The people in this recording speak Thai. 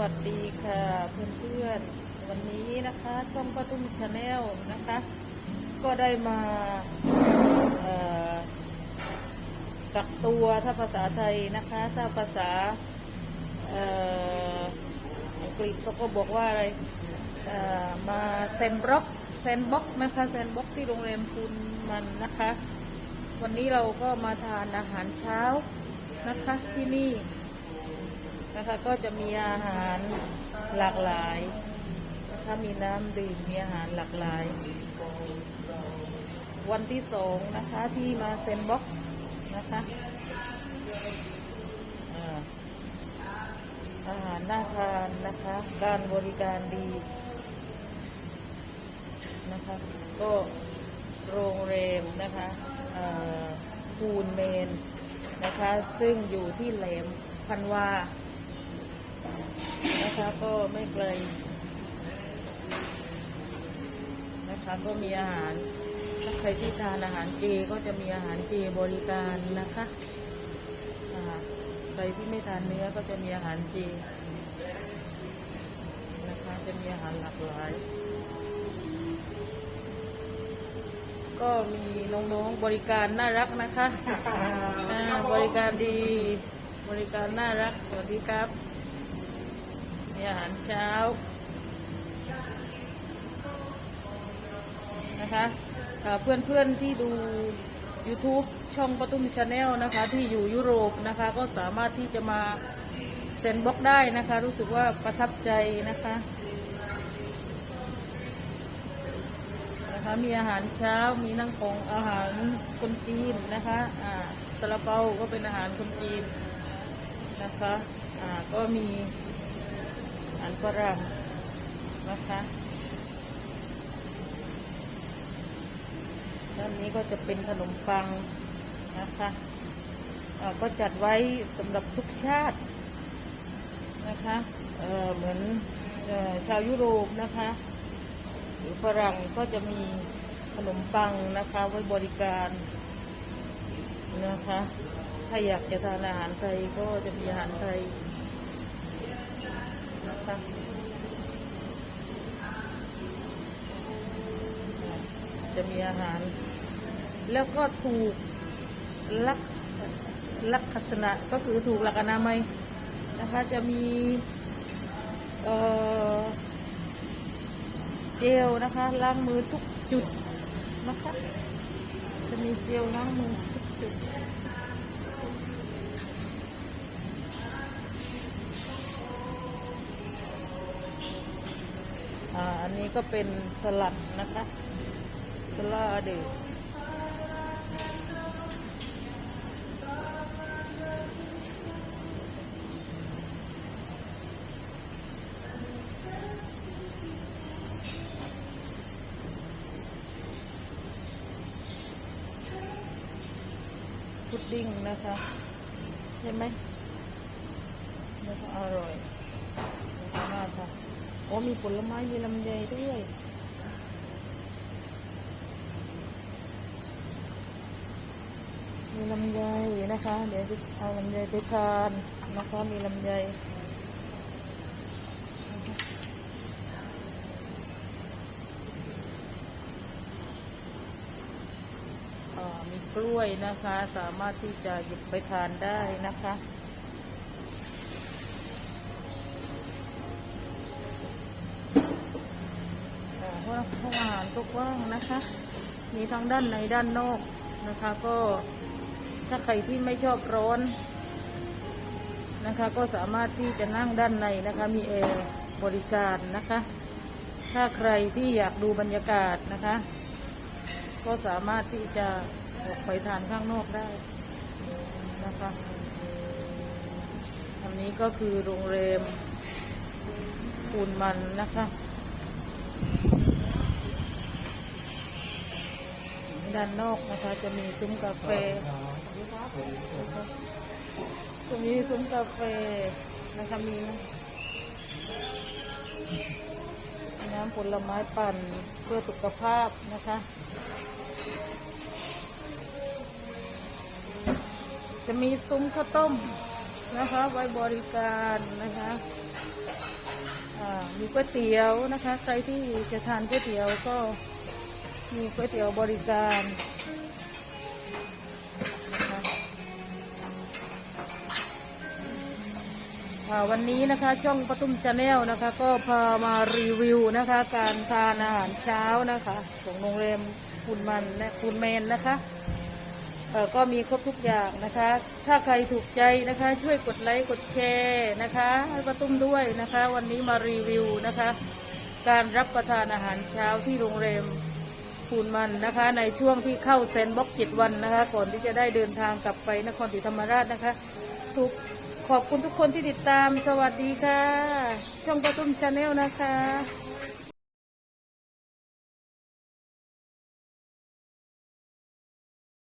วัสดีค่ะเพื่อนๆ วันนี้นะคะช่องป้าตุ้มชาแนลนะคะ ก็ได้มาเอ่อกักตัวถ้าภาษาไทยนะคะ ถ้าภาษาอังกฤษเขาก็บอกว่าอะไรมาเซนบล็อกเซนบ็อกนะคะเซนบ็อกที่โรงแรมคุณมันนะคะ วันนี้เราก็มาทานอาหารเช้านะคะที่นี่ นะคะก็จะมีอาหารหลากหลายนะคะมีน้ำดื่มมีอาหารหลากหลาย วันที่สองนะคะที่มาเซนบ็อกนะคะอาหารน่าทานนะคะ การบริการดีนะคะ ก็โรงแรมนะคะคูนเมนนะคะ ซึ่งอยู่ที่แหลมพันวา นะคะก็ไม่ไกลนะคะก็มีอาหารถ้าใครที่ทานอาหารเจก็จะมีอาหารเจบริการนะคะอ่าใครที่ไม่ทานเนื้อก็จะมีอาหารเจนะคะจะมีอาหารหลากหลายก็มีน้องๆบริการน่ารักนะคะอ่าบริการดี บริการน่ารัก สวัสดีครับ มีอาหารเช้า นะคะเพื่อนเพื่อนๆที่ดู YouTube ช่องปตุ้มชาแนลนะคะ ที่อยู่ยุโรปนะคะ ก็สามารถที่จะมาเซ็นบล็อกได้นะคะ รู้สึกว่าประทับใจนะคะนะคะมีอาหารเช้ามีนั่งของอาหารคนจีนนะคะอ่าซาลาเปาก็เป็นอาหารคนจีนนะคะอ่าก็มี อาหารฝรั่งนะคะด้านนี้ก็จะเป็นขนมปังนะคะก็จัดไว้สำหรับทุกชาตินะคะเเหมือนออชาวยุโรปนะคะหรือฝรั่งก็จะมีขนมปังนะคะไว้บริการนะคะ ถ้าอยากจะทานอาหารไทยก็จะมีอาหารไทย คะจะมีอาหาร แล้วก็ถูกลักลักษณะก็คือถูกหลักอนามัยนะคะ จะมีเออเจลนะคะล้างมือทุกจุดนะคะ จะมีเจลล้างมือทุกจุด อ่าอันนี้ก็เป็นสลัดนะคะสลัดเดพุดดิ้งนะคะ ใช่ไหมนะคะอร่อยนะคะน่าทาน โอ้มีผลไม้มีลำไยด้วยมีลำไยนะคะ เดี๋ยวจะเอาลำไยไปทานนะคะมีลำไยมีกล้วยนะคะ สามารถที่จะหยิบไปทานได้นะคะ ก็กว้างนะคะ มีทั้งด้านในด้านนอกนะคะ ก็ถ้าใครที่ไม่ชอบร้อนนะคะ ก็สามารถที่จะนั่งด้านในนะคะ มีแอร์บริการนะคะ ถ้าใครที่อยากดูบรรยากาศนะคะ ก็สามารถที่จะออกไปทานข้างนอกได้นะคะอันนี้ก็คือโรงแรมปูนมันนะคะ ด้านนอกนะคะ จะมีซุ้มกาแฟจะมีซุ้มกาแฟนะคะมีน้ำผลไม้ปั่นเพื่อสุขภาพนะคะ จะมีซุ้มข้าวต้มนะคะ ไว้บริการนะคะมีก๋วยเตี๋ยวนะคะ ใครที่จะทานก๋วยเตี๋ยวก็ มีก๋วยเตี๋ยวบริการวันนี้นะคะช่องปทุมชาแนลนะคะ ก็พามารีวิวนะคะ การทานอาหารเช้านะคะของโรงแรมคุณมันและคุณแมนนะคะเออก็มีครบทุกอย่างนะคะ ถ้าใครถูกใจนะคะ ช่วยกดไลค์กดแชร์นะคะให้ป้าตุ้มด้วยนะคะ วันนี้มารีวิวนะคะ การรับประทานอาหารเช้าที่โรงแรม คูณมันนะคะ ในช่วงที่เข้าเซนบ็อกเจ็ดวันนะคะ ก่อนที่จะได้เดินทางกลับไปนครศรีธรรมราชนะคะ ทุกขอบคุณทุกคนที่ติดตามสวัสดีค่ะ ช่องประตุ้มชาแนลนะคะ